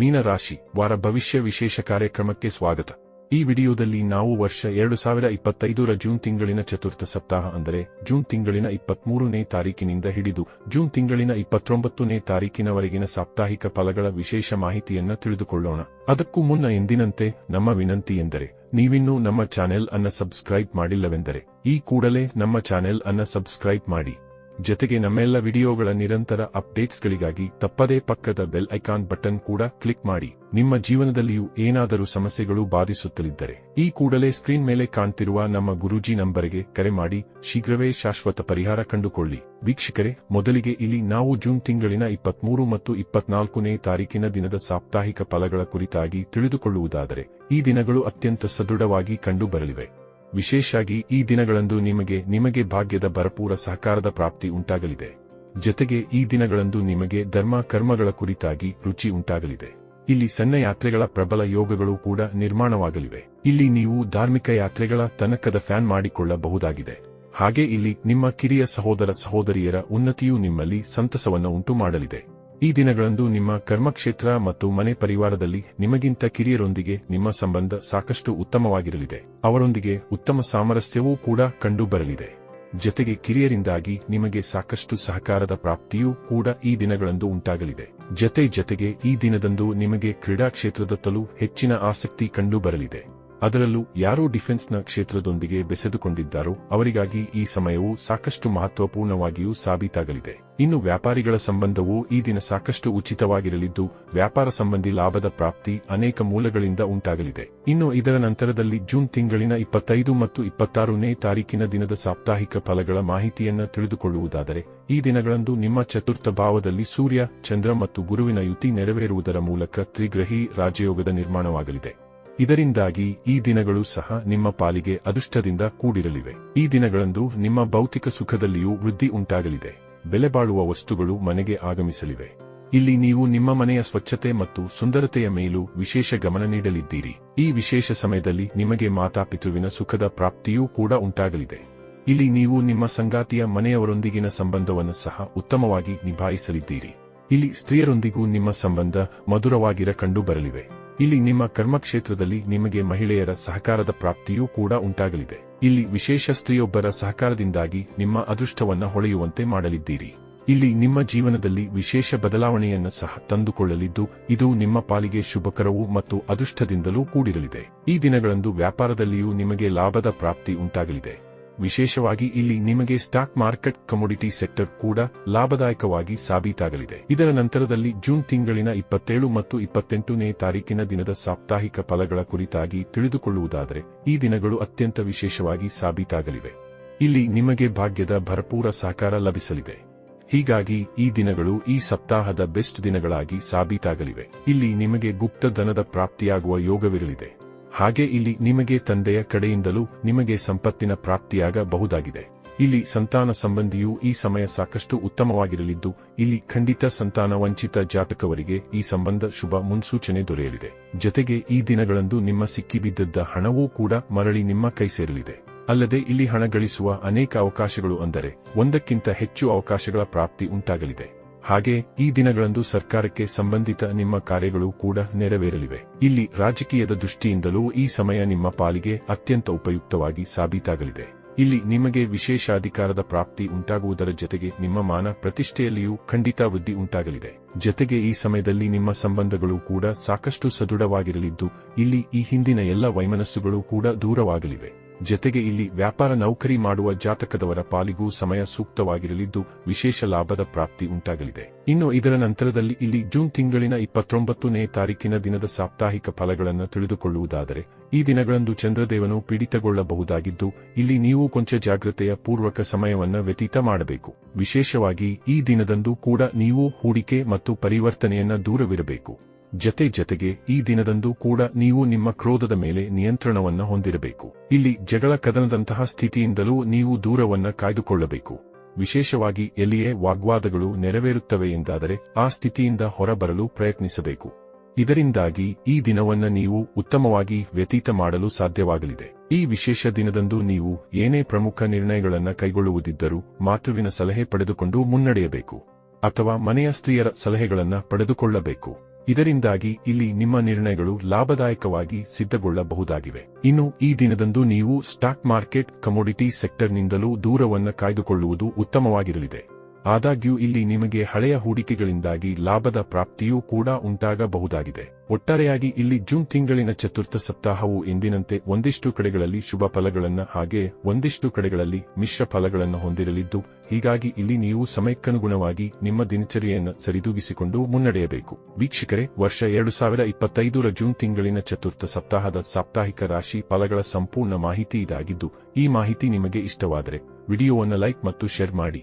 ಮೀನರಾಶಿ, ವಾರ ಭವಿಷ್ಯ ವಿಶೇಷ ಕಾರ್ಯಕ್ರಮಕ್ಕೆ ಸ್ವಾಗತ. ಈ ವಿಡಿಯೋದಲ್ಲಿ ನಾವು ವರ್ಷ ಎರಡು ಸಾವಿರ ಇಪ್ಪತ್ತೈದರ ಜೂನ್ ತಿಂಗಳಿನ ಚತುರ್ಥ ಸಪ್ತಾಹ ಅಂದರೆ ಜೂನ್ ತಿಂಗಳಿನ ಇಪ್ಪತ್ಮೂರನೇ ತಾರೀಕಿನಿಂದ ಹಿಡಿದು ಜೂನ್ ತಿಂಗಳಿನ ಇಪ್ಪತ್ತೊಂಬತ್ತನೇ ತಾರೀಕಿನವರೆಗಿನ ಸಾಪ್ತಾಹಿಕ ಫಲಗಳ ವಿಶೇಷ ಮಾಹಿತಿಯನ್ನು ತಿಳಿದುಕೊಳ್ಳೋಣ. ಅದಕ್ಕೂ ಮುನ್ನ ಎಂದಿನಂತೆ ನಮ್ಮ ವಿನಂತಿ ಎಂದರೆ ನೀವಿನ್ನೂ ನಮ್ಮ ಚಾನೆಲ್ ಅನ್ನ ಸಬ್ಸ್ಕ್ರೈಬ್ ಮಾಡಿಲ್ಲವೆಂದರೆ ಈ ಕೂಡಲೇ ನಮ್ಮ ಚಾನೆಲ್ ಅನ್ನ ಸಬ್ಸ್ಕ್ರೈಬ್ ಮಾಡಿ. ಜೊತೆಗೆ ನಮ್ಮೆಲ್ಲ ವಿಡಿಯೋಗಳ ನಿರಂತರ ಅಪ್ಡೇಟ್ಸ್ಗಳಿಗಾಗಿ ತಪ್ಪದೇ ಪಕ್ಕದ ಬೆಲ್ ಐಕಾನ್ ಬಟನ್ ಕೂಡ ಕ್ಲಿಕ್ ಮಾಡಿ. ನಿಮ್ಮ ಜೀವನದಲ್ಲಿಯೂ ಏನಾದರೂ ಸಮಸ್ಯೆಗಳು ಬಾಧಿಸುತ್ತಲಿದ್ದರೆ ಈ ಕೂಡಲೇ ಸ್ಕ್ರೀನ್ ಮೇಲೆ ಕಾಣ್ತಿರುವ ನಮ್ಮ ಗುರೂಜಿ ನಂಬರ್ಗೆ ಕರೆ ಮಾಡಿ ಶೀಘ್ರವೇ ಶಾಶ್ವತ ಪರಿಹಾರ ಕಂಡುಕೊಳ್ಳಿ. ವೀಕ್ಷಕರೇ, ಮೊದಲಿಗೆ ಇಲ್ಲಿ ನಾವು ಜೂನ್ ತಿಂಗಳಿನ ಇಪ್ಪತ್ಮೂರು ಮತ್ತು ಇಪ್ಪತ್ನಾಲ್ಕನೇ ತಾರೀಕಿನ ದಿನದ ಸಾಪ್ತಾಹಿಕ ಫಲಗಳ ಕುರಿತಾಗಿ ತಿಳಿದುಕೊಳ್ಳುವುದಾದರೆ ಈ ದಿನಗಳು ಅತ್ಯಂತ ಸದೃಢವಾಗಿ ಕಂಡುಬರಲಿವೆ. ವಿಶೇಷಾಗಿ ಈ ದಿನಗಳಂದು ನಿಮಗೆ ನಿಮಗೆ ಭಾಗ್ಯದ ಭರಪೂರ ಸಹಕಾರದ ಪ್ರಾಪ್ತಿ ಉಂಟಾಗಲಿದೆ. ಜೊತೆಗೆ ಈ ದಿನಗಳಂದು ನಿಮಗೆ ಧರ್ಮ ಕರ್ಮಗಳ ಕುರಿತಾಗಿ ರುಚಿ ಉಂಟಾಗಲಿದೆ. ಇಲ್ಲಿ ಸಣ್ಣ ಯಾತ್ರೆಗಳ ಪ್ರಬಲ ಯೋಗಗಳು ಕೂಡ ನಿರ್ಮಾಣವಾಗಲಿವೆ. ಇಲ್ಲಿ ನೀವು ಧಾರ್ಮಿಕ ಯಾತ್ರೆಗಳ ತನಕದ ಫ್ಯಾನ್ ಮಾಡಿಕೊಳ್ಳಬಹುದಾಗಿದೆ. ಹಾಗೆ ಇಲ್ಲಿ ನಿಮ್ಮ ಕಿರಿಯ ಸಹೋದರ ಸಹೋದರಿಯರ ಉನ್ನತಿಯು ನಿಮ್ಮಲ್ಲಿ ಸಂತಸವನ್ನು ಉಂಟು ಮಾಡಲಿದೆ ಈ ದಿನಗಳಂದು ನಿಮ್ಮ ಕರ್ಮಕ್ಷೇತ್ರ ಮತ್ತು ಮನೆ ಪರಿವಾರದಲ್ಲಿ ನಿಮಗಿಂತ ಕಿರಿಯರೊಂದಿಗೆ ನಿಮ್ಮ ಸಂಬಂಧ ಸಾಕಷ್ಟು ಉತ್ತಮವಾಗಿರಲಿದೆ. ಅವರೊಂದಿಗೆ ಉತ್ತಮ ಸಾಮರಸ್ಯವೂ ಕೂಡ ಕಂಡುಬರಲಿದೆ. ಜೊತೆಗೆ ಕಿರಿಯರಿಂದಾಗಿ ನಿಮಗೆ ಸಾಕಷ್ಟು ಸಹಕಾರದ ಪ್ರಾಪ್ತಿಯೂ ಕೂಡ ಈ ದಿನಗಳಂದು ಉಂಟಾಗಲಿದೆ. ಜತೆ ಜತೆಗೆ ಈ ದಿನದಂದು ನಿಮಗೆ ಕ್ರೀಡಾ ಕ್ಷೇತ್ರದತ್ತಲೂ ಹೆಚ್ಚಿನ ಆಸಕ್ತಿ ಕಂಡುಬರಲಿದೆ. ಅದರಲ್ಲೂ ಯಾರೋ ಡಿಫೆನ್ಸ್ನ ಕ್ಷೇತ್ರದೊಂದಿಗೆ ಬೆಸೆದುಕೊಂಡಿದ್ದಾರೋ ಅವರಿಗಾಗಿ ಈ ಸಮಯವು ಸಾಕಷ್ಟು ಮಹತ್ವಪೂರ್ಣವಾಗಿಯೂ ಸಾಬೀತಾಗಲಿದೆ. ಇನ್ನು ವ್ಯಾಪಾರಿಗಳ ಸಂಬಂಧವು ಈ ದಿನ ಸಾಕಷ್ಟು ಉಚಿತವಾಗಿರಲಿದ್ದು, ವ್ಯಾಪಾರ ಸಂಬಂಧಿ ಲಾಭದ ಪ್ರಾಪ್ತಿ ಅನೇಕ ಮೂಲಗಳಿಂದ ಉಂಟಾಗಲಿದೆ. ಇನ್ನು ಇದರ ನಂತರದಲ್ಲಿ ಜೂನ್ ತಿಂಗಳಿನ ಇಪ್ಪತ್ತೈದು ಮತ್ತು ಇಪ್ಪತ್ತಾರನೇ ತಾರೀಕಿನ ದಿನದ ಸಾಪ್ತಾಹಿಕ ಫಲಗಳ ಮಾಹಿತಿಯನ್ನು ತಿಳಿದುಕೊಳ್ಳುವುದಾದರೆ, ಈ ದಿನಗಳಂದು ನಿಮ್ಮ ಚತುರ್ಥ ಭಾವದಲ್ಲಿ ಸೂರ್ಯ, ಚಂದ್ರ ಮತ್ತು ಗುರುವಿನ ಯುತಿ ನೆರವೇರುವುದರ ಮೂಲಕ ತ್ರಿಗ್ರಹಿ ರಾಜಯೋಗದ ನಿರ್ಮಾಣವಾಗಲಿದೆ. ಇದರಿಂದಾಗಿ ಈ ದಿನಗಳು ಸಹ ನಿಮ್ಮ ಪಾಲಿಗೆ ಅದೃಷ್ಟದಿಂದ ಕೂಡಿರಲಿವೆ. ಈ ದಿನಗಳಂದು ನಿಮ್ಮ ಭೌತಿಕ ಸುಖದಲ್ಲಿಯೂ ವೃದ್ಧಿ ಉಂಟಾಗಲಿದೆ. ಬೆಲೆ ಬಾಳುವ ವಸ್ತುಗಳು ಮನೆಗೆ ಆಗಮಿಸಲಿವೆ. ಇಲ್ಲಿ ನೀವು ನಿಮ್ಮ ಮನೆಯ ಸ್ವಚ್ಛತೆ ಮತ್ತು ಸುಂದರತೆಯ ಮೇಲೂ ವಿಶೇಷ ಗಮನ ನೀಡಲಿದ್ದೀರಿ. ಈ ವಿಶೇಷ ಸಮಯದಲ್ಲಿ ನಿಮಗೆ ಮಾತಾಪಿತೃವಿನ ಸುಖದ ಪ್ರಾಪ್ತಿಯೂ ಕೂಡ ಉಂಟಾಗಲಿದೆ. ಇಲ್ಲಿ ನೀವು ನಿಮ್ಮ ಸಂಗಾತಿಯ ಮನೆಯವರೊಂದಿಗಿನ ಸಂಬಂಧವನ್ನು ಸಹ ಉತ್ತಮವಾಗಿ ನಿಭಾಯಿಸಲಿದ್ದೀರಿ. ಇಲ್ಲಿ ಸ್ತ್ರೀಯರೊಂದಿಗೂ ನಿಮ್ಮ ಸಂಬಂಧ ಮಧುರವಾಗಿರ ಕಂಡುಬರಲಿವೆ. ಇಲ್ಲಿ ನಿಮ್ಮ ಕರ್ಮಕ್ಷೇತ್ರದಲ್ಲಿ ನಿಮಗೆ ಮಹಿಳೆಯರ ಸಹಕಾರದ ಪ್ರಾಪ್ತಿಯೂ ಕೂಡ ಉಂಟಾಗಲಿದೆ. ಇಲ್ಲಿ ವಿಶೇಷ ಸ್ತ್ರೀಯೊಬ್ಬರ ಸಹಕಾರದಿಂದಾಗಿ ನಿಮ್ಮ ಅದೃಷ್ಟವನ್ನ ಹೊಳೆಯುವಂತೆ ಮಾಡಲಿದ್ದೀರಿ. ಇಲ್ಲಿ ನಿಮ್ಮ ಜೀವನದಲ್ಲಿ ವಿಶೇಷ ಬದಲಾವಣೆಯನ್ನು ಸಹ ತಂದುಕೊಳ್ಳಲಿದ್ದು, ಇದು ನಿಮ್ಮ ಪಾಲಿಗೆ ಶುಭಕರವೂ ಮತ್ತು ಅದೃಷ್ಟದಿಂದಲೂ ಕೂಡಿರಲಿದೆ. ಈ ದಿನಗಳಂದು ವ್ಯಾಪಾರದಲ್ಲಿಯೂ ನಿಮಗೆ ಲಾಭದ ಪ್ರಾಪ್ತಿ ಉಂಟಾಗಲಿದೆ. ವಿಶೇಷವಾಗಿ ಇಲ್ಲಿ ನಿಮಗೆ ಸ್ಟಾಕ್ ಮಾರ್ಕೆಟ್ ಕಮೋಡಿಟಿ ಸೆಕ್ಟರ್ ಕೂಡ ಲಾಭದಾಯಕವಾಗಿ ಸಾಬೀತಾಗಲಿದೆ. ಇದರ ನಂತರದಲ್ಲಿ ಜೂನ್ ತಿಂಗಳಿನ ಇಪ್ಪತ್ತೇಳು ಮತ್ತು ಇಪ್ಪತ್ತೆಂಟನೇ ತಾರೀಕಿನ ದಿನದ ಸಾಪ್ತಾಹಿಕ ಫಲಗಳ ಕುರಿತಾಗಿ ತಿಳಿದುಕೊಳ್ಳುವುದಾದರೆ ಈ ದಿನಗಳು ಅತ್ಯಂತ ವಿಶೇಷವಾಗಿ ಸಾಬೀತಾಗಲಿವೆ. ಇಲ್ಲಿ ನಿಮಗೆ ಭಾಗ್ಯದ ಭರಪೂರ ಸಹಕಾರ ಲಭಿಸಲಿದೆ. ಹೀಗಾಗಿ ಈ ದಿನಗಳು ಈ ಸಪ್ತಾಹದ ಬೆಸ್ಟ್ ದಿನಗಳಾಗಿ ಸಾಬೀತಾಗಲಿವೆ. ಇಲ್ಲಿ ನಿಮಗೆ ಗುಪ್ತ ಧನದ ಪ್ರಾಪ್ತಿಯಾಗುವ ಯೋಗವಿರಲಿದೆ. ಹಾಗೆ ಇಲ್ಲಿ ನಿಮಗೆ ತಂದೆಯ ಕಡೆಯಿಂದಲೂ ನಿಮಗೆ ಸಂಪತ್ತಿನ ಪ್ರಾಪ್ತಿಯಾಗಬಹುದಾಗಿದೆ. ಇಲ್ಲಿ ಸಂತಾನ ಸಂಬಂಧಿಯು ಈ ಸಮಯ ಸಾಕಷ್ಟು ಉತ್ತಮವಾಗಿರಲಿದ್ದು, ಇಲ್ಲಿ ಖಂಡಿತ ಸಂತಾನ ವಂಚಿತ ಜಾತಕವರಿಗೆ ಈ ಸಂಬಂಧ ಶುಭ ಮುನ್ಸೂಚನೆ ದೊರೆಯಲಿದೆ. ಜೊತೆಗೆ ಈ ದಿನಗಳಂದು ನಿಮ್ಮ ಸಿಕ್ಕಿಬಿದ್ದದ್ದ ಹಣವೂ ಕೂಡ ಮರಳಿ ನಿಮ್ಮ ಕೈ ಸೇರಲಿದೆ. ಅಲ್ಲದೆ ಇಲ್ಲಿ ಹಣ ಗಳಿಸುವ ಅನೇಕ ಅವಕಾಶಗಳು ಅಂದರೆ, ಒಂದಕ್ಕಿಂತ ಹೆಚ್ಚು ಅವಕಾಶಗಳ ಪ್ರಾಪ್ತಿ ಉಂಟಾಗಲಿದೆ. ಹಾಗೆ ಈ ದಿನಗಳಂದು ಸರ್ಕಾರಕ್ಕೆ ಸಂಬಂಧಿತ ನಿಮ್ಮ ಕಾರ್ಯಗಳು ಕೂಡ ನೆರವೇರಲಿವೆ. ಇಲ್ಲಿ ರಾಜಕೀಯದ ದೃಷ್ಟಿಯಿಂದಲೂ ಈ ಸಮಯ ನಿಮ್ಮ ಪಾಲಿಗೆ ಅತ್ಯಂತ ಉಪಯುಕ್ತವಾಗಿ ಸಾಬೀತಾಗಲಿದೆ. ಇಲ್ಲಿ ನಿಮಗೆ ವಿಶೇಷ ಅಧಿಕಾರದ ಪ್ರಾಪ್ತಿ ಉಂಟಾಗುವುದರ ಜೊತೆಗೆ ನಿಮ್ಮ ಮಾನ ಪ್ರತಿಷ್ಠೆಯಲ್ಲಿಯೂ ಖಂಡಿತ ವೃದ್ಧಿ ಉಂಟಾಗಲಿದೆ. ಜೊತೆಗೆ ಈ ಸಮಯದಲ್ಲಿ ನಿಮ್ಮ ಸಂಬಂಧಗಳು ಕೂಡ ಸಾಕಷ್ಟು ಸದೃಢವಾಗಿರಲಿದ್ದು, ಇಲ್ಲಿ ಈ ಹಿಂದಿನ ಎಲ್ಲ ವೈಮನಸ್ಸುಗಳು ಕೂಡ ದೂರವಾಗಲಿವೆ. ಜೊತೆಗೆ ಇಲ್ಲಿ ವ್ಯಾಪಾರ ನೌಕರಿ ಮಾಡುವ ಜಾತಕದವರ ಪಾಲಿಗೂ ಸಮಯ ಸೂಕ್ತವಾಗಿರಲಿದ್ದು ವಿಶೇಷ ಲಾಭದ ಪ್ರಾಪ್ತಿ ಉಂಟಾಗಲಿದೆ. ಇನ್ನು ಇದರ ನಂತರದಲ್ಲಿ ಇಲ್ಲಿ ಜೂನ್ ತಿಂಗಳಿನ ಇಪ್ಪತ್ತೊಂಬತ್ತನೇ ತಾರೀಕಿನ ದಿನದ ಸಾಪ್ತಾಹಿಕ ಫಲಗಳನ್ನು ತಿಳಿದುಕೊಳ್ಳುವುದಾದರೆ, ಈ ದಿನಗಳಂದು ಚಂದ್ರದೇವನು ಪೀಡಿತಗೊಳ್ಳಬಹುದಾಗಿದ್ದು, ಇಲ್ಲಿ ನೀವು ಕೊಂಚ ಜಾಗ್ರತೆಯ ಪೂರ್ವಕ ಸಮಯವನ್ನು ವ್ಯತೀತ ಮಾಡಬೇಕು. ವಿಶೇಷವಾಗಿ ಈ ದಿನದಂದು ಕೂಡ ನೀವು ಹೂಡಿಕೆ ಮತ್ತು ಪರಿವರ್ತನೆಯನ್ನ ದೂರವಿರಬೇಕು. ಜತೆ ಜತೆಗೆ ಈ ದಿನದಂದು ಕೂಡ ನೀವು ನಿಮ್ಮ ಕ್ರೋಧದ ಮೇಲೆ ನಿಯಂತ್ರಣವನ್ನು ಹೊಂದಿರಬೇಕು. ಇಲ್ಲಿ ಜಗಳ ಕದನದಂತಹ ಸ್ಥಿತಿಯಿಂದಲೂ ನೀವು ದೂರವನ್ನ ಕಾಯ್ದುಕೊಳ್ಳಬೇಕು. ವಿಶೇಷವಾಗಿ ಎಲ್ಲಿಯೇ ವಾಗ್ವಾದಗಳು ನೆರವೇರುತ್ತವೆ ಎಂದಾದರೆ ಆ ಸ್ಥಿತಿಯಿಂದ ಹೊರಬರಲು ಪ್ರಯತ್ನಿಸಬೇಕು. ಇದರಿಂದಾಗಿ ಈ ದಿನವನ್ನ ನೀವು ಉತ್ತಮವಾಗಿ ವ್ಯತೀತ ಮಾಡಲು ಸಾಧ್ಯವಾಗಲಿದೆ. ಈ ವಿಶೇಷ ದಿನದಂದು ನೀವು ಏನೇ ಪ್ರಮುಖ ನಿರ್ಣಯಗಳನ್ನು ಕೈಗೊಳ್ಳುವುದಿದ್ದರೂ ಮಾತುವಿನ ಸಲಹೆ ಪಡೆದುಕೊಂಡು ಮುನ್ನಡೆಯಬೇಕು. ಅಥವಾ ಮನೆಯ ಸ್ತ್ರೀಯರ ಸಲಹೆಗಳನ್ನು ಪಡೆದುಕೊಳ್ಳಬೇಕು. ಇದರಿಂದಾಗಿ ಇಲ್ಲಿ ನಿಮ್ಮ ನಿರ್ಣಯಗಳು ಲಾಭದಾಯಕವಾಗಿ ಸಿದ್ಧಗೊಳ್ಳಬಹುದಾಗಿವೆ. ಇನ್ನು ಈ ದಿನದಂದು ನೀವು ಸ್ಟಾಕ್ ಮಾರ್ಕೆಟ್, ಕಮೋಡಿಟಿ ಸೆಕ್ಟರ್ನಿಂದಲೂ ದೂರವನ್ನು ಕಾಯ್ದುಕೊಳ್ಳುವುದು ಉತ್ತಮವಾಗಿರಲಿದೆ. ಆದಾಗ್ಯೂ ಇಲ್ಲಿ ನಿಮಗೆ ಹಳೆಯ ಹೂಡಿಕೆಗಳಿಂದಾಗಿ ಲಾಭದ ಪ್ರಾಪ್ತಿಯೂ ಕೂಡ ಉಂಟಾಗಬಹುದಾಗಿದೆ. ಒಟ್ಟಾರೆಯಾಗಿ ಇಲ್ಲಿ ಜೂನ್ ತಿಂಗಳಿನ ಚತುರ್ಥ ಸಪ್ತಾಹವು ಎಂದಿನಂತೆ ಒಂದಿಷ್ಟು ಕಡೆಗಳಲ್ಲಿ ಶುಭ ಫಲಗಳನ್ನು ಹಾಗೆ ಒಂದಿಷ್ಟು ಕಡೆಗಳಲ್ಲಿ ಮಿಶ್ರ ಫಲಗಳನ್ನು ಹೊಂದಿರಲಿದ್ದು, ಹೀಗಾಗಿ ಇಲ್ಲಿ ನೀವು ಸಮಯಕ್ಕನುಗುಣವಾಗಿ ನಿಮ್ಮ ದಿನಚರಿಯನ್ನು ಸರಿದೂಗಿಸಿಕೊಂಡು ಮುನ್ನಡೆಯಬೇಕು. ವೀಕ್ಷಕರೇ, ವರ್ಷ ಎರಡು ಸಾವಿರ ಇಪ್ಪತ್ತೈದರ ಜೂನ್ ತಿಂಗಳಿನ ಚತುರ್ಥ ಸಪ್ತಾಹದ ಸಾಪ್ತಾಹಿಕ ರಾಶಿ ಫಲಗಳ ಸಂಪೂರ್ಣ ಮಾಹಿತಿ ಇದಾಗಿದ್ದು, ಈ ಮಾಹಿತಿ ನಿಮಗೆ ಇಷ್ಟವಾದರೆ ವಿಡಿಯೋವನ್ನು ಲೈಕ್ ಮತ್ತು ಶೇರ್ ಮಾಡಿ.